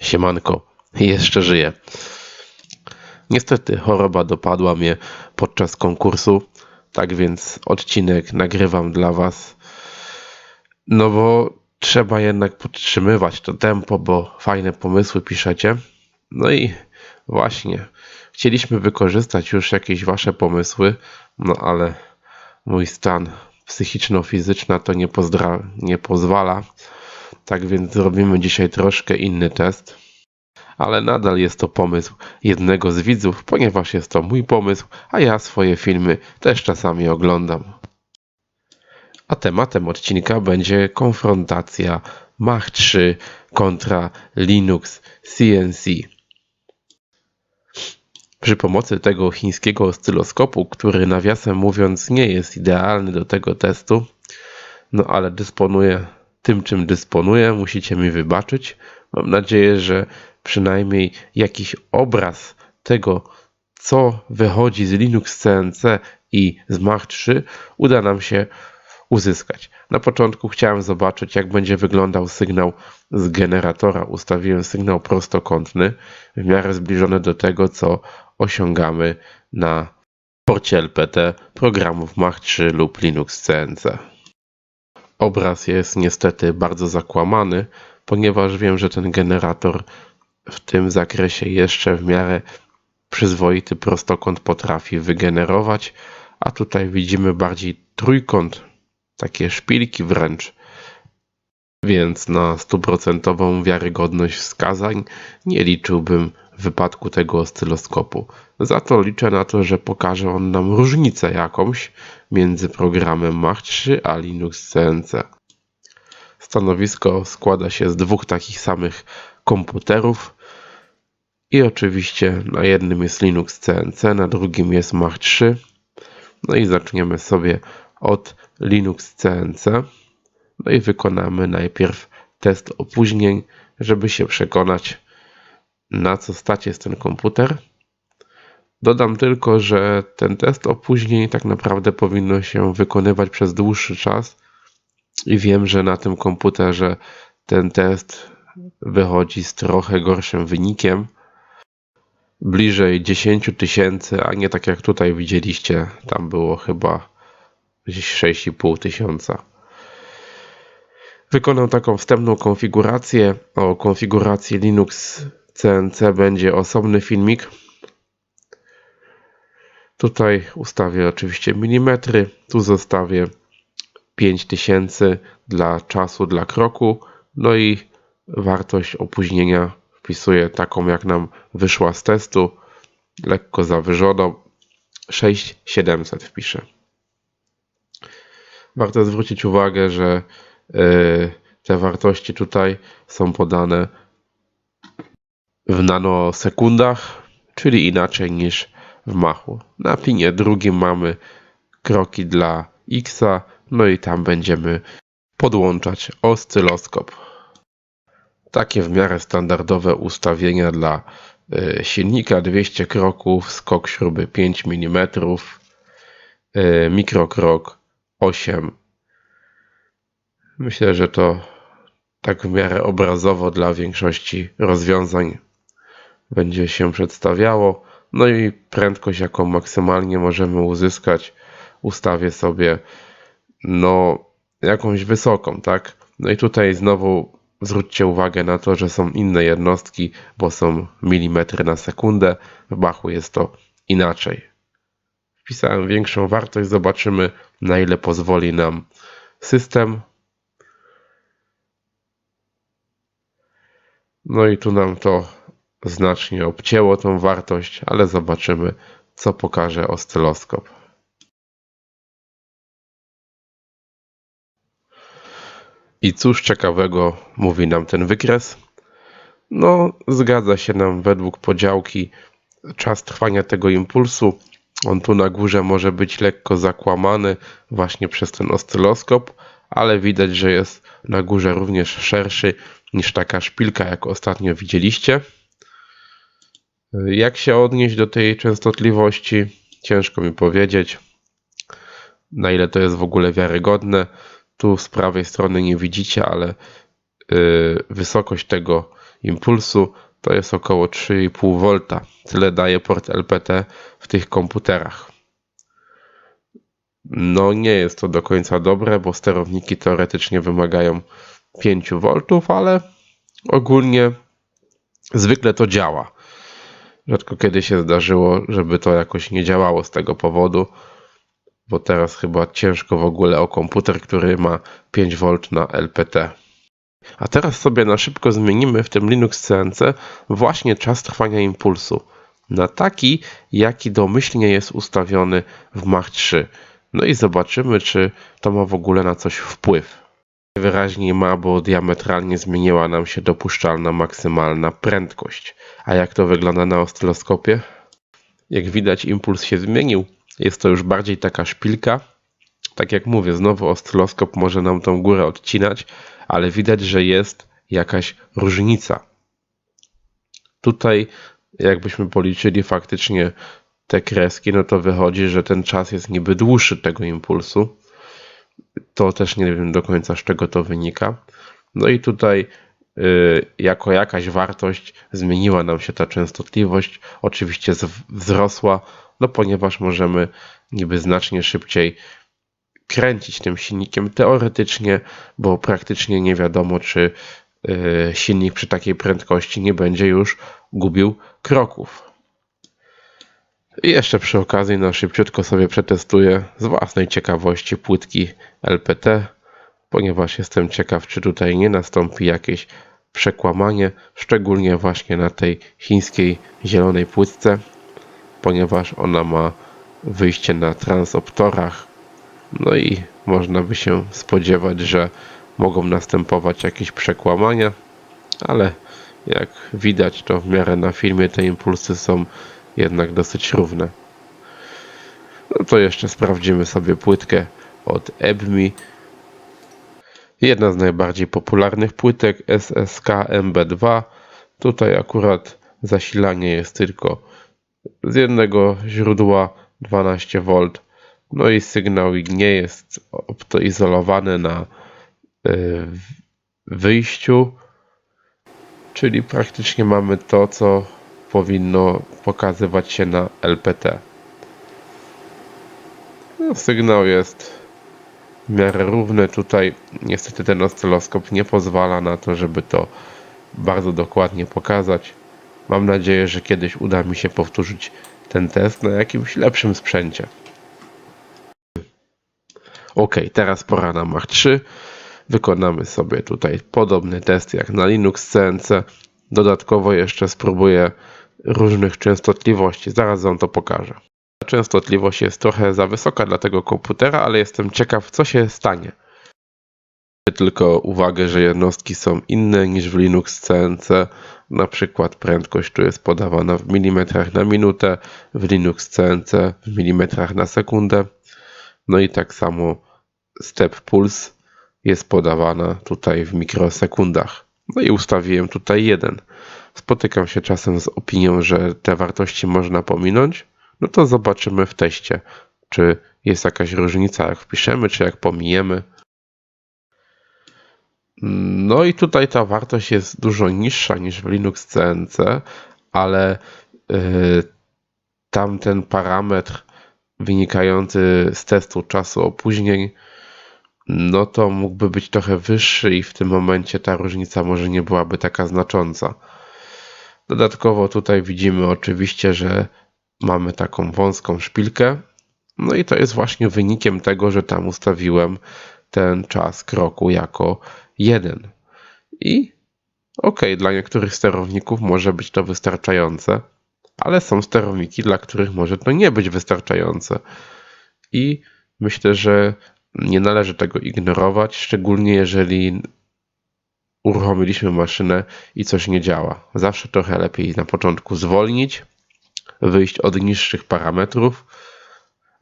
Siemanko, jeszcze żyję. Niestety choroba dopadła mnie podczas konkursu, tak więc odcinek nagrywam dla Was. No bo trzeba jednak podtrzymywać to tempo, bo fajne pomysły piszecie. No i właśnie, chcieliśmy wykorzystać już jakieś Wasze pomysły, no ale mój stan psychiczno-fizyczny to nie, nie pozwala. Tak więc zrobimy dzisiaj troszkę inny test. Ale nadal jest to pomysł jednego z widzów, ponieważ jest to mój pomysł, a ja swoje filmy też czasami oglądam. A tematem odcinka będzie konfrontacja Mach 3 kontra Linux CNC. Przy pomocy tego chińskiego oscyloskopu, który nawiasem mówiąc nie jest idealny do tego testu, no ale dysponuję tym, czym dysponuję, musicie mi wybaczyć. Mam nadzieję, że przynajmniej jakiś obraz tego, co wychodzi z Linux CNC i z Mach 3 uda nam się uzyskać. Na początku chciałem zobaczyć, jak będzie wyglądał sygnał z generatora. Ustawiłem sygnał prostokątny, w miarę zbliżony do tego, co osiągamy na porcie LPT programów Mach 3 lub Linux CNC. Obraz jest niestety bardzo zakłamany, ponieważ wiem, że ten generator w tym zakresie jeszcze w miarę przyzwoity prostokąt potrafi wygenerować, a tutaj widzimy bardziej trójkąt, takie szpilki wręcz. Więc na stuprocentową wiarygodność wskazań nie liczyłbym wypadku tego oscyloskopu. Za to liczę na to, że pokaże on nam różnicę jakąś między programem Mach 3 a Linux CNC. Stanowisko składa się z dwóch takich samych komputerów i oczywiście na jednym jest Linux CNC, na drugim jest Mach 3. No i zaczniemy sobie od Linux CNC. No i wykonamy najpierw test opóźnień, żeby się przekonać na co stać jest ten komputer. Dodam tylko, że ten test opóźnień tak naprawdę powinno się wykonywać przez dłuższy czas i wiem, że na tym komputerze ten test wychodzi z trochę gorszym wynikiem. Bliżej 10 tysięcy, a nie tak jak tutaj widzieliście, tam było chyba gdzieś 6,5 tysiąca. Wykonam taką wstępną konfigurację. O konfiguracji Linux CNC będzie osobny filmik. Tutaj ustawię oczywiście milimetry, tu zostawię 5000 dla czasu, dla kroku, no i wartość opóźnienia wpisuję taką jak nam wyszła z testu, lekko zawyżoną, 6700 wpiszę. Warto zwrócić uwagę, że yy, te wartości tutaj są podane w nanosekundach, czyli inaczej niż w machu. Na pinie drugim mamy kroki dla x, no i tam będziemy podłączać oscyloskop. Takie w miarę standardowe ustawienia dla y, silnika 200 kroków, skok śruby 5 mm, y, mikrokrok 8. Myślę, że to tak w miarę obrazowo dla większości rozwiązań będzie się przedstawiało. No i prędkość, jaką maksymalnie możemy uzyskać, ustawię sobie no jakąś wysoką, tak? No i tutaj znowu zwróćcie uwagę na to, że są inne jednostki, bo są milimetry na sekundę. W Bachu jest to inaczej. Wpisałem większą wartość, zobaczymy na ile pozwoli nam system. No i tu nam to znacznie obcięło tą wartość, ale zobaczymy, co pokaże oscyloskop. I cóż ciekawego mówi nam ten wykres? No, zgadza się nam według podziałki czas trwania tego impulsu. On tu na górze może być lekko zakłamany właśnie przez ten oscyloskop, ale widać, że jest na górze również szerszy niż taka szpilka, jak ostatnio widzieliście. Jak się odnieść do tej częstotliwości? Ciężko mi powiedzieć, na ile to jest w ogóle wiarygodne. Tu z prawej strony nie widzicie, ale yy, wysokość tego impulsu to jest około 3,5 V. Tyle daje port LPT w tych komputerach. No nie jest to do końca dobre, bo sterowniki teoretycznie wymagają 5 V, ale ogólnie zwykle to działa. Rzadko kiedy się zdarzyło, żeby to jakoś nie działało z tego powodu, bo teraz chyba ciężko w ogóle o komputer, który ma 5 V na LPT. A teraz sobie na szybko zmienimy w tym Linux CNC właśnie czas trwania impulsu na taki, jaki domyślnie jest ustawiony w Mach 3. No i zobaczymy, czy to ma w ogóle na coś wpływ. Wyraźnie ma, bo diametralnie zmieniła nam się dopuszczalna maksymalna prędkość. A jak to wygląda na oscyloskopie? Jak widać, impuls się zmienił. Jest to już bardziej taka szpilka. Tak jak mówię, znowu oscyloskop może nam tą górę odcinać, ale widać, że jest jakaś różnica. Tutaj, jakbyśmy policzyli faktycznie te kreski, no to wychodzi, że ten czas jest niby dłuższy tego impulsu. To też nie wiem do końca z czego to wynika. No i tutaj yy, jako jakaś wartość zmieniła nam się ta częstotliwość. Oczywiście wzrosła, no ponieważ możemy niby znacznie szybciej kręcić tym silnikiem teoretycznie, bo praktycznie nie wiadomo, czy yy, silnik przy takiej prędkości nie będzie już gubił kroków. I jeszcze przy okazji na szybciutko sobie przetestuję z własnej ciekawości płytki LPT, ponieważ jestem ciekaw, czy tutaj nie nastąpi jakieś przekłamanie, szczególnie właśnie na tej chińskiej zielonej płytce, ponieważ ona ma wyjście na transoptorach, no i można by się spodziewać, że mogą następować jakieś przekłamania, ale jak widać to w miarę na filmie te impulsy są jednak dosyć równe. No to jeszcze sprawdzimy sobie płytkę od EBMI. Jedna z najbardziej popularnych płytek SSK MB2. Tutaj akurat zasilanie jest tylko z jednego źródła 12V. No i sygnał nie jest optoizolowany na y, wyjściu, czyli praktycznie mamy to, co powinno pokazywać się na LPT. No, sygnał jest w miarę równy. Tutaj niestety ten oscyloskop nie pozwala na to, żeby to bardzo dokładnie pokazać. Mam nadzieję, że kiedyś uda mi się powtórzyć ten test na jakimś lepszym sprzęcie. Ok, teraz pora na Mach 3. Wykonamy sobie tutaj podobny test jak na Linux CNC. Dodatkowo jeszcze spróbuję różnych częstotliwości. Zaraz Wam to pokażę. Częstotliwość jest trochę za wysoka dla tego komputera, ale jestem ciekaw, co się stanie. Tylko uwagę, że jednostki są inne niż w Linux CNC. Na przykład prędkość tu jest podawana w milimetrach na minutę, w Linux CNC w milimetrach na sekundę. No i tak samo step puls jest podawana tutaj w mikrosekundach. No i ustawiłem tutaj jeden spotykam się czasem z opinią, że te wartości można pominąć, no to zobaczymy w teście, czy jest jakaś różnica, jak wpiszemy, czy jak pomijemy. No i tutaj ta wartość jest dużo niższa niż w Linux CNC, ale yy, tamten parametr wynikający z testu czasu opóźnień, no to mógłby być trochę wyższy i w tym momencie ta różnica może nie byłaby taka znacząca. Dodatkowo tutaj widzimy oczywiście, że mamy taką wąską szpilkę. No i to jest właśnie wynikiem tego, że tam ustawiłem ten czas kroku jako jeden. I ok, dla niektórych sterowników może być to wystarczające, ale są sterowniki, dla których może to nie być wystarczające. I myślę, że nie należy tego ignorować, szczególnie jeżeli uruchomiliśmy maszynę i coś nie działa. Zawsze trochę lepiej na początku zwolnić, wyjść od niższych parametrów,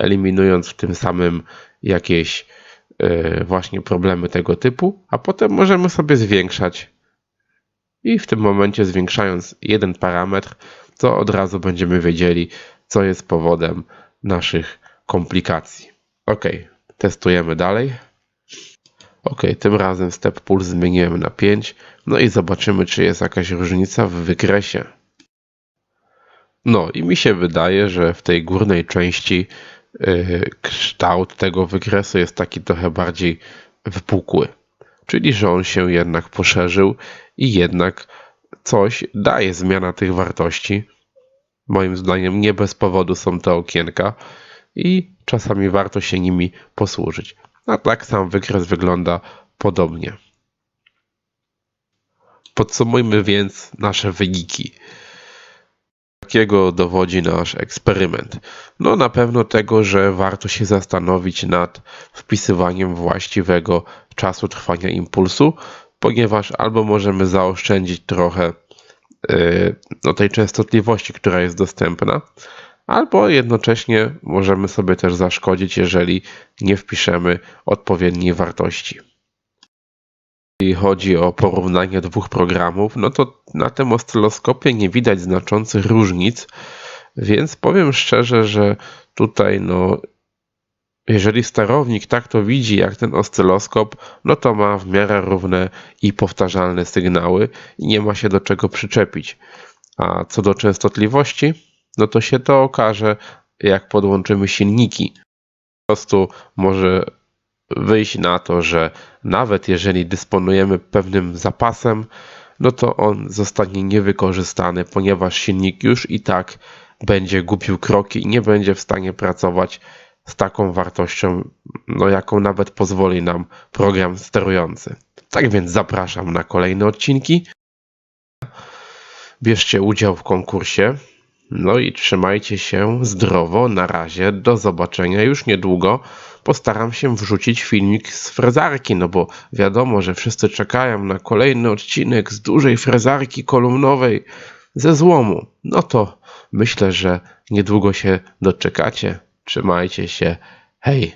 eliminując w tym samym jakieś yy, właśnie problemy tego typu, a potem możemy sobie zwiększać. I w tym momencie zwiększając jeden parametr, to od razu będziemy wiedzieli, co jest powodem naszych komplikacji. Ok, testujemy dalej. Ok, tym razem step pull zmieniłem na 5. No i zobaczymy, czy jest jakaś różnica w wykresie. No i mi się wydaje, że w tej górnej części yy, kształt tego wykresu jest taki trochę bardziej wypukły. Czyli, że on się jednak poszerzył i jednak coś daje zmiana tych wartości. Moim zdaniem nie bez powodu są te okienka i czasami warto się nimi posłużyć. A tak sam wykres wygląda podobnie. Podsumujmy więc nasze wyniki. Jakiego dowodzi nasz eksperyment? No na pewno tego, że warto się zastanowić nad wpisywaniem właściwego czasu trwania impulsu, ponieważ albo możemy zaoszczędzić trochę yy, no, tej częstotliwości, która jest dostępna, albo jednocześnie możemy sobie też zaszkodzić, jeżeli nie wpiszemy odpowiedniej wartości. Jeśli chodzi o porównanie dwóch programów, no to na tym oscyloskopie nie widać znaczących różnic, więc powiem szczerze, że tutaj no jeżeli sterownik tak to widzi jak ten oscyloskop, no to ma w miarę równe i powtarzalne sygnały i nie ma się do czego przyczepić. A co do częstotliwości, no to się to okaże, jak podłączymy silniki. Po prostu może wyjść na to, że nawet jeżeli dysponujemy pewnym zapasem, no to on zostanie niewykorzystany, ponieważ silnik już i tak będzie gubił kroki i nie będzie w stanie pracować z taką wartością, no jaką nawet pozwoli nam program sterujący. Tak więc zapraszam na kolejne odcinki. Bierzcie udział w konkursie. No i trzymajcie się zdrowo. Na razie, do zobaczenia już niedługo. Postaram się wrzucić filmik z frezarki, no bo wiadomo, że wszyscy czekają na kolejny odcinek z dużej frezarki kolumnowej ze złomu. No to myślę, że niedługo się doczekacie. Trzymajcie się. Hej!